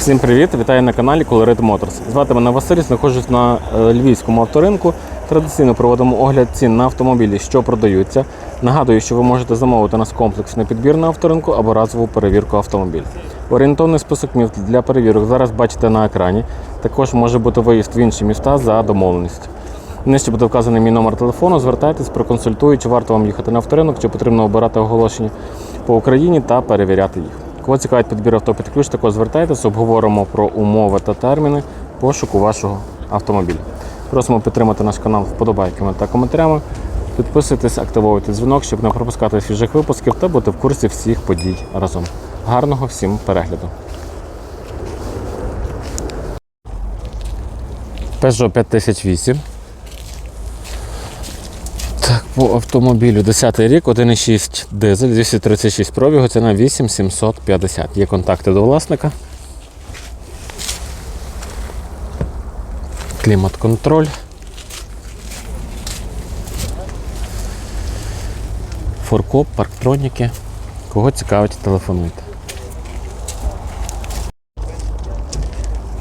Всім привіт! Вітаю на каналі Colorit Motors. Звати мене Василь, знаходжусь на е, львівському авторинку. Традиційно проводимо огляд цін на автомобілі, що продаються. Нагадую, що ви можете замовити нас комплексний підбір на авторинку або разову перевірку автомобіля. Орієнтовний список міст для перевірок зараз бачите на екрані. Також може бути виїзд в інші міста за домовленістю. Нижче буде вказаний мій номер телефону. Звертайтесь, проконсультую, чи варто вам їхати на авторинок, чи потрібно обирати оголошення по Україні та перевіряти їх. Кого цікавить підбір авто під ключ, також звертайтесь, обговоримо про умови та терміни пошуку вашого автомобіля. Просимо підтримати наш канал вподобайками та коментарями. Підписуйтесь, активуйте дзвінок, щоб не пропускати свіжих випусків та бути в курсі всіх подій разом. Гарного всім перегляду! Peugeot 5008. По автомобілю 10 рік, 1,6 дизель, 236 пробігу, ціна 8750. Є контакти до власника. Клімат-контроль. Форкоп, парктроніки. Кого цікавить, телефонуйте.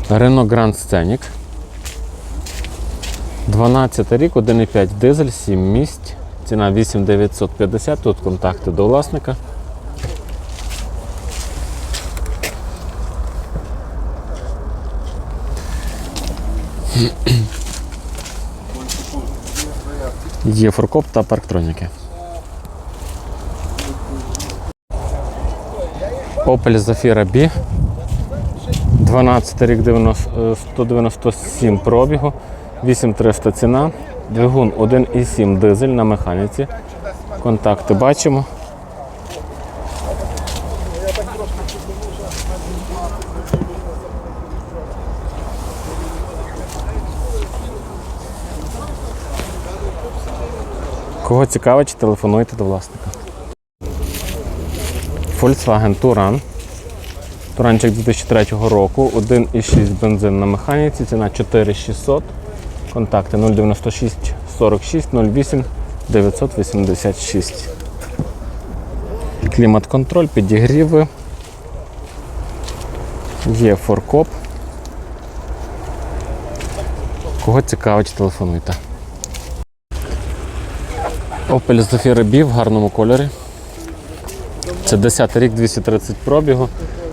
Renault Grand Scenic. 12 рік, 1,5 дизель, 7 місць. Ціна 8950, тут контакти до власника. Є форкоп та парктроніки. Opel Zafira B. 12 рік 90, е, 197 пробігу, 8300 ціна, двигун 1,7 дизель на механіці. Контакти бачимо. Кого цікавить, телефонуйте до власника. Volkswagen Touran. Туранчик 2003 року, 1,6 бензин на механіці, ціна 4600. Контакти 096 46 08 986. Клімат-контроль, підігріви. Є форкоп. Кого цікавить, телефонуйте. Opel Zafira B в гарному кольорі. Це 10 рік, 230 пробігу.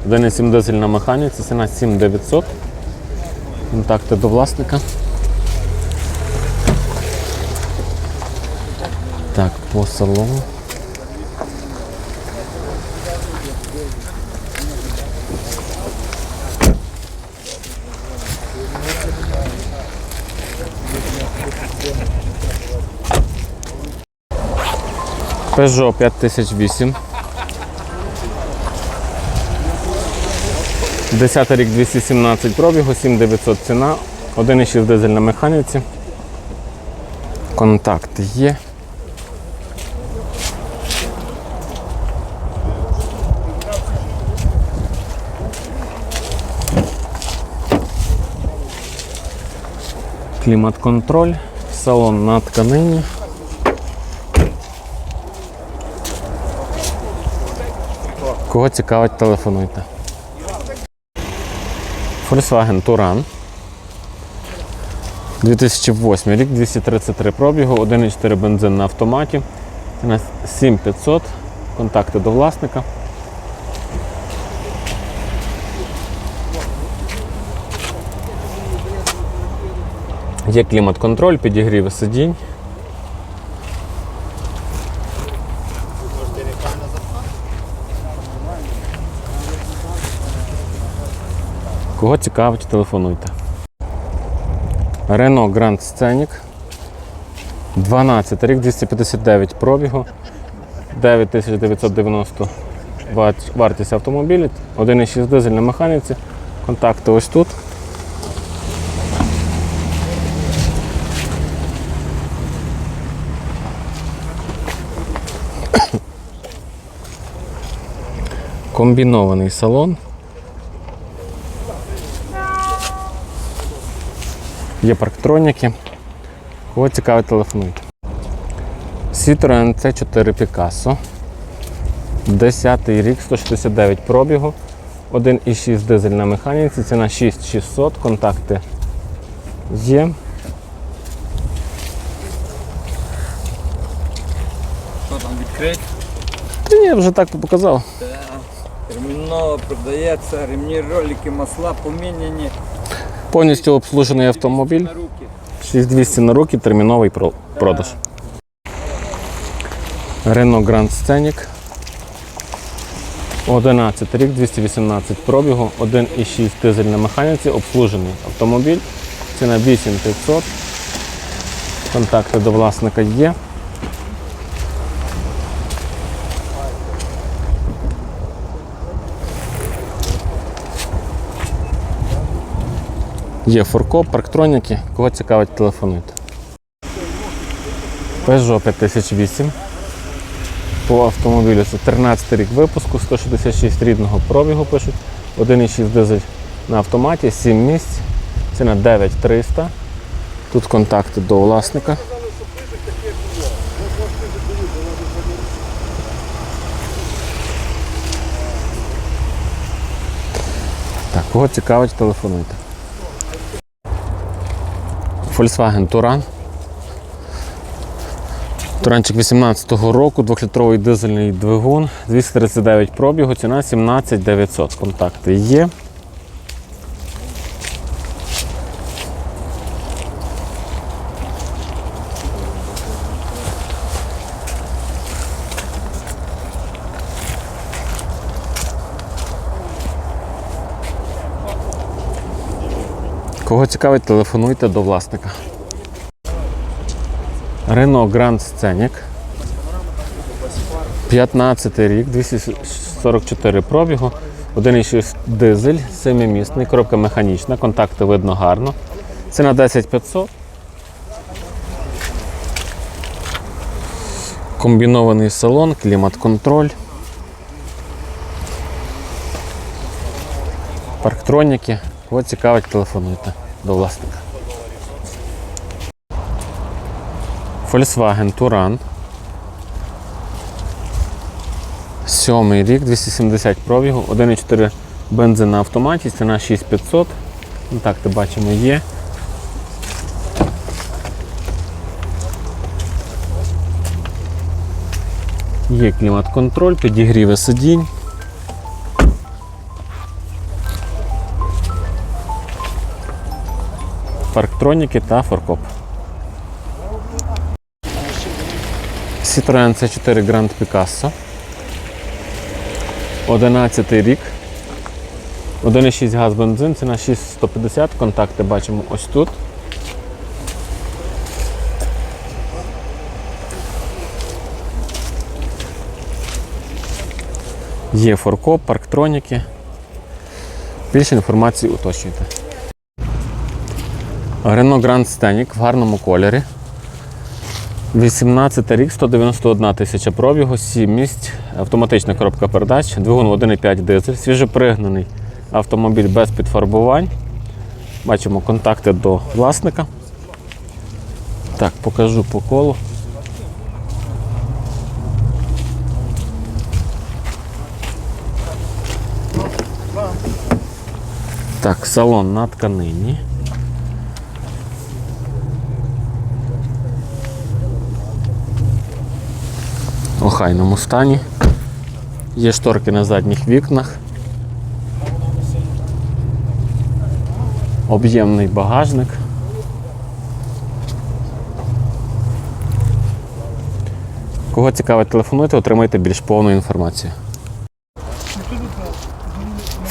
1,7 дизель на механіці, ціна 7900. Контакти до власника. Так, по салону. Peugeot 5008. 10 рік 217 пробігу, 7900 ціна, 1,6 дизель на механіці. Контакт є. Клімат-контроль, салон на тканині. Кого цікавить, телефонуйте. Volkswagen Touran. 2008 рік, 233 пробігу, 1,4 бензин на автоматі. Ціна 7500. Контакти до власника. Є клімат-контроль, підігріви сидінь. Кого цікавить, телефонуйте. Renault Grand Scenic. 12 рік, 259 пробігу, 9990 вар- вартість автомобіля, 1,6 дизель на механіці. Контакти ось тут. Комбінований салон. Є парктроніки. Кого цікавить, телефонуйте. Citroen C4 Picasso. 10 рік, 169 пробігу, 1,6 дизель на механіці, ціна 6600, контакти є. Що там відкрить? Та ні, вже так показав. Терміново продається, ремні, ролики, масла поміняні. Повністю обслужений автомобіль. 6200 на руки, терміновий продаж. Renault Grand Scenic. 11 рік, 218 пробігу, 1,6 дизель на механіці, обслужений автомобіль. Ціна 8500. Контакти до власника є. Є форкоп, парктроніки. Кого цікавить, телефонуйте. Peugeot 5008. По автомобілю це 13 рік випуску, 166 рідного пробігу пишуть. 1,6 дизель на автоматі, 7 місць. Ціна 9300. Тут контакти до власника. Так, кого цікавить, телефонуйте. Volkswagen Touran. Туранчик 18-го року, 2-літровий дизельний двигун, 239 пробігу, ціна 17 900. Контакти є. Кого цікавить, телефонуйте до власника. Renault Grand Scenic. 15 рік, 244 пробігу, 1,6 дизель, 7-місний, коробка механічна, контакти видно гарно. Ціна 10500. Комбінований салон, клімат-контроль. Парктроніки. Кого цікавить, телефонуйте до власника. Volkswagen Touran. Сьомий рік, 270 пробігу, 1,4 бензин на автоматі, ціна 6500. Контакти бачимо є. Є клімат-контроль, підігріви сидінь. Парктроніки та форкоп. Citroen C4 Grand Picasso. 11 рік. 1,6 газ бензин, ціна 6150, контакти бачимо ось тут. Є форкоп, парктроніки. Більше інформації уточнюйте. Renault Grand Scenic в гарному кольорі. 18 рік, 191 тисяча пробігу, 7 місць, автоматична коробка передач, двигун 1,5 дизель, свіжепригнаний автомобіль без підфарбувань. Бачимо контакти до власника. Так, покажу по колу. Так, салон на тканині. В охайному стані. Є шторки на задніх вікнах. Об'ємний багажник. Кого цікавить, телефонуйте, отримайте більш повну інформацію.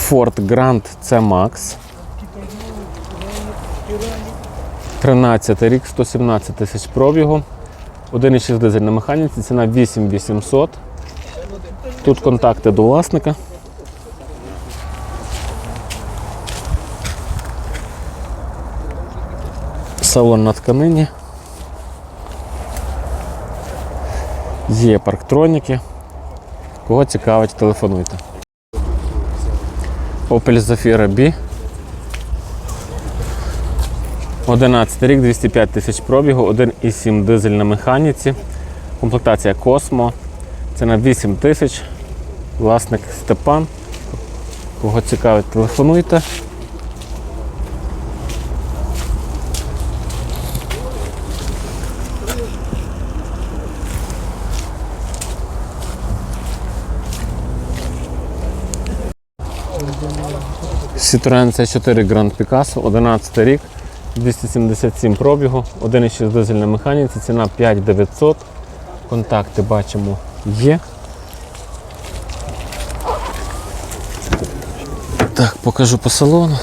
Ford Grand C-Max. 13 рік, 117 тисяч пробігу. 1,6 дизель на механіці, ціна 8800. Тут контакти до власника. Салон на тканині. Є парктроніки. Кого цікавить, телефонуйте. Opel Zafira B. 11 рік, 205 тисяч пробігу, 1,7 дизель на механіці. Комплектація Космо. Ціна 8 тисяч. Власник Степан. Кого цікавить, телефонуйте. Citroen C4 Grand Picasso, 11 рік, 277 пробігу, 1,6 дизель на механіці, ціна 5900. Контакти бачимо є. Так, покажу по салону.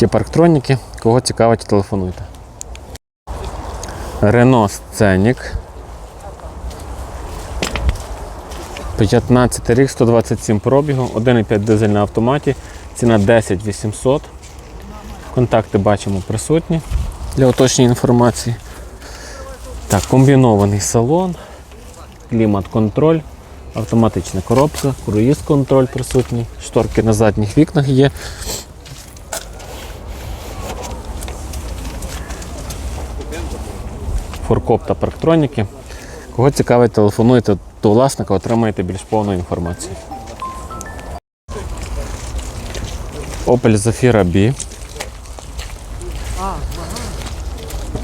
Є парктроніки, кого цікавить, телефонуйте. Renault Scenic. 15 рік, 127 пробігу, 1,5 дизель на автоматі, ціна 10 800. Контакти бачимо присутні для уточнення інформації. Так, комбінований салон, клімат-контроль, автоматична коробка, круїз-контроль присутній, шторки на задніх вікнах є. Форкоп та парктроніки. Кого цікавить, телефонуйте до власника, отримаєте більш повну інформацію. Opel Zafira B.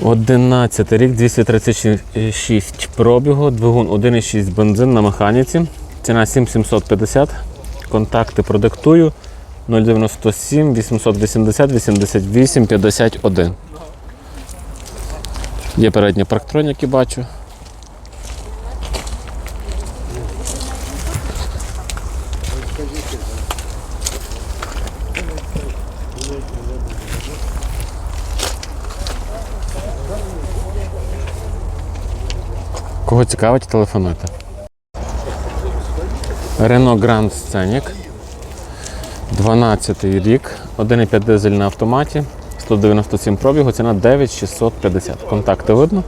11 рік, 236 пробігу, двигун 1,6 бензин на механіці. Ціна 7750. Контакти продиктую 097 880 88 51. Є передні парктроніки, бачу. Кого цікавить, телефонуйте. Renault Grand Scenic. 12 рік, 1,5 дизель на автоматі, 197 пробігу, ціна 9650. Контакти видно.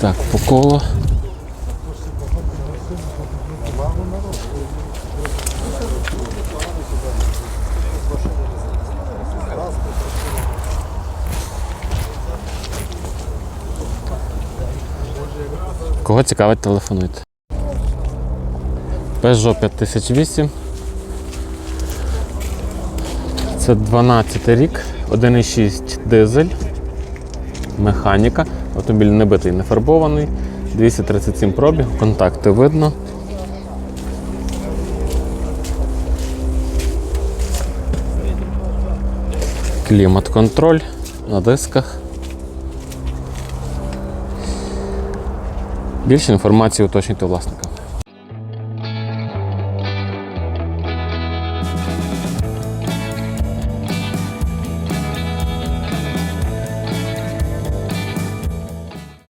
Так, по колу. Кого цікавить, телефонуйте. Peugeot 5008. Це 12 рік, 1,6 дизель, механіка. Автомобіль не битий, не фарбований, 237 пробіг, контакти видно. Клімат-контроль на дисках. Більше інформації уточнюйте власника.